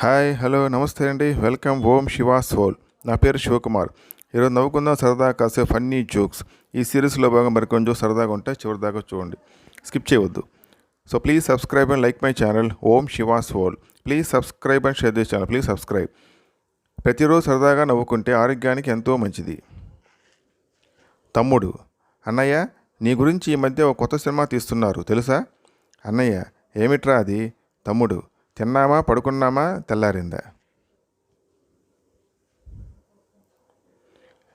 Hi hello నమస్తే అండి. Welcome ఓం she was whole నా పేరు శివకుమార్. ఈరోజు నవ్వుకుందాం సరదా కాసే ఫన్నీ జోక్స్. ఈ సిరీస్లో భాగం మరి కొంచెం సరదాగా ఉంటే చివరి దాకా చూడండి. స్కిప్ చేయవద్దు. So please subscribe and like my channel Om Shivas whole please subscribe and share this channel please subscribe. ప్రతిరోజు సరదాగా నవ్వుకుంటే ఆరోగ్యానికి ఎంతో మంచిది. తమ్ముడు అన్నయ్య నీ గురించి ఈ మధ్య ఒక కొత్త సినిమా తీస్తున్నారు తెలుసా? అన్నయ్య ఏమిట్రా అది? తమ్ముడు తిన్నామా పడుకున్నామా తెల్లారిందా?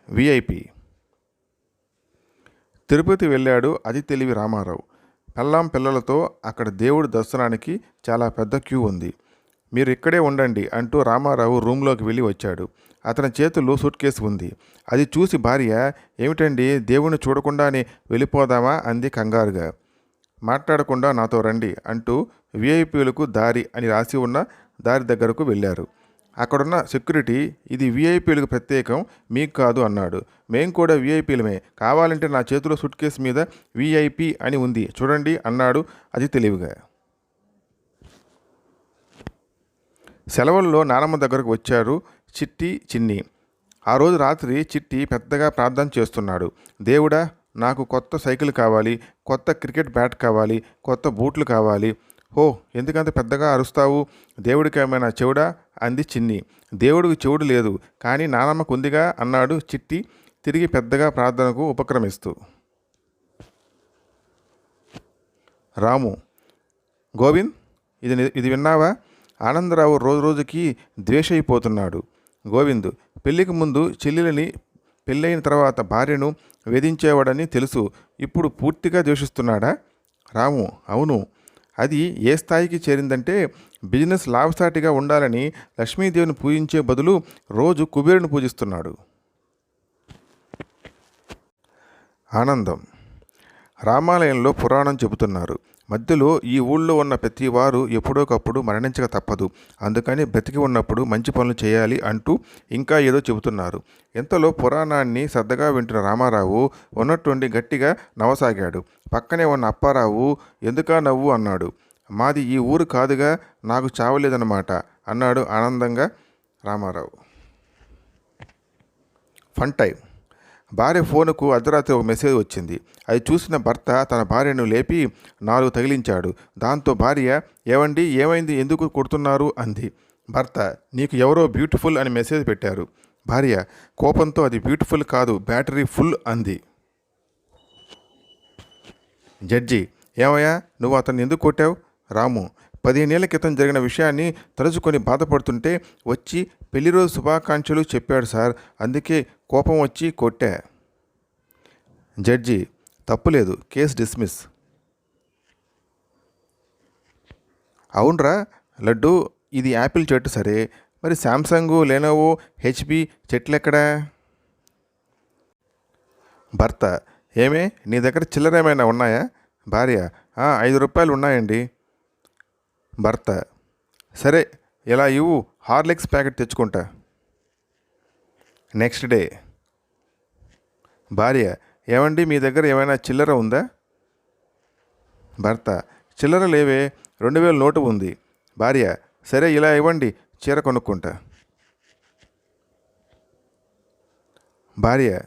విఐపి తిరుపతి వెళ్ళాడు అది తెలివి రామారావు. పెళ్ళాం పిల్లలతో అక్కడ దేవుడి దర్శనానికి చాలా పెద్ద క్యూ ఉంది. మీరు ఇక్కడే ఉండండి అంటూ రామారావు రూమ్లోకి వెళ్ళి వచ్చాడు. అతని చేతుల్లో సూట్ కేసు ఉంది. అది చూసి భార్య ఏమిటండి దేవుణ్ణి చూడకుండానే వెళ్ళిపోదామా? అంది కంగారుగా. మాట్లాడకుండా నాతో రండి అంటూ విఐపీలకు దారి అని రాసి ఉన్న దారి దగ్గరకు వెళ్ళారు. అక్కడున్న సెక్యూరిటీ ఇది విఐపీలకు ప్రత్యేకం మీకు కాదు అన్నాడు. మేం కూడా విఐపీలమే కావాలంటే నా చేతిలో సుట్ కేసు మీద విఐపి అని ఉంది. చూడండి అన్నాడు అది తెలివిగా. సెలవుల్లో నానమ్మ దగ్గరకు వచ్చారు చిట్టి చిన్ని. ఆ రోజు రాత్రి చిట్టి పెద్దగా ప్రార్థన చేస్తున్నాడు. దేవుడా నాకు కొత్త సైకిల్ కావాలి కొత్త క్రికెట్ బ్యాట్ కావాలి కొత్త బూట్లు కావాలి ఓ ఎందుకంత పెద్దగా అరుస్తావు? దేవుడికి ఏమైనా చెవుడా? అంది చిన్ని. దేవుడికి చెవుడు లేదు కానీ నానమ్మకు ఉందిగా అన్నాడు చిట్టి తిరిగి పెద్దగా ప్రార్థనకు ఉపక్రమిస్తూ. రాము గోవింద్ ఇది ఇది విన్నావా? ఆనందరావు రోజు రోజుకి ద్వేషైపోతున్నాడు. గోవింద్ పెళ్ళికి ముందు చెల్లెలని పెళ్ళైన తర్వాత భార్యను వేధించేవాడని తెలుసు ఇప్పుడు పూర్తిగా ద్వేషిస్తున్నాడా? రాము అవును. అది ఏ స్థాయికి చేరిందంటే బిజినెస్ లాభసాటిగా ఉండాలని లక్ష్మీదేవిని పూజించే బదులు రోజు కుబేరుని పూజిస్తున్నాడు. ఆనందం. రామాలయంలో పురాణం చెబుతున్నారు. మధ్యలో ఈ ఊళ్ళో ఉన్న ప్రతి వారు ఎప్పుడోకప్పుడు మరణించక తప్పదు. అందుకని బ్రతికి ఉన్నప్పుడు మంచి పనులు చేయాలి అంటూ ఇంకా ఏదో చెబుతున్నారు. ఇంతలో పురాణాన్ని శ్రద్ధగా వింటున్న రామారావు ఉన్నట్టుండి గట్టిగా నవ్వసాగాడు. పక్కనే ఉన్న అప్పారావు ఎందుకా నవ్వు? అన్నాడు. మాది ఈ ఊరు కాదుగా నాకు చావలేదన్నమాట అన్నాడు ఆనందంగా రామారావు. ఫన్ టైం భార్య ఫోనుకు అర్ధరాత్రి ఒక మెసేజ్ వచ్చింది. అది చూసిన భర్త తన భార్యను లేపి నాలుగు తగిలించాడు. దాంతో భార్య ఏవండి ఏమైంది? ఎందుకు కొడుతున్నారు? అంది. భర్త నీకు ఎవరో బ్యూటిఫుల్ అని మెసేజ్ పెట్టారు. భార్య కోపంతో అది బ్యూటిఫుల్ కాదు బ్యాటరీ ఫుల్ అంది. జడ్జి ఏమయ్యా నువ్వు అతన్ని ఎందుకు కొట్టావు? రాము పదిహేనేళ్ళ క్రితం జరిగిన విషయాన్ని తలుచుకొని బాధపడుతుంటే వచ్చి పెళ్ళి రోజు శుభాకాంక్షలు చెప్పాడు సార్. అందుకే కోపం వచ్చి కొట్టా. జడ్జి తప్పులేదు కేసు డిస్మిస్. అవునరా లడ్డు ఇది యాపిల్ చెట్టు సరే మరి శాంసంగ్ లెనోవో హెచ్పి చెట్లెక్కడా? భర్త ఏమే నీ దగ్గర చిల్లర ఏమైనా ఉన్నాయా? భార్య ఐదు రూపాయలు ఉన్నాయండి. భర్త సరే ఇలా ఇవ్వు హార్లిక్స్ ప్యాకెట్ తెచ్చుకుంటా. Next day. భార్య ఏమండి మీ దగ్గర ఏమైనా చిల్లర ఉందా? భర్త చిల్లర లేవే రెండు వేల నోటు ఉంది. భార్య సరే ఇలా ఇవ్వండి చీర కొనుక్కుంటా. భార్య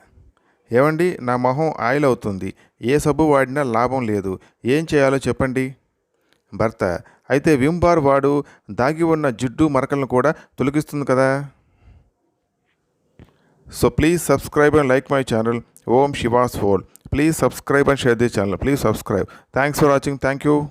ఏమండి నా మొహం ఆయిల్ అవుతుంది. ఏ సబ్బు వాడినా లాభం లేదు. ఏం చేయాలో చెప్పండి. భర్త అయితే విమ్ బార్ వాడు దాగి ఉన్న జిడ్డు మరకలను కూడా తొలగిస్తుంది కదా. So please subscribe and like my channel Om Shiva's Fall. Please subscribe and share this channel. Please subscribe. Thanks for watching. Thank you.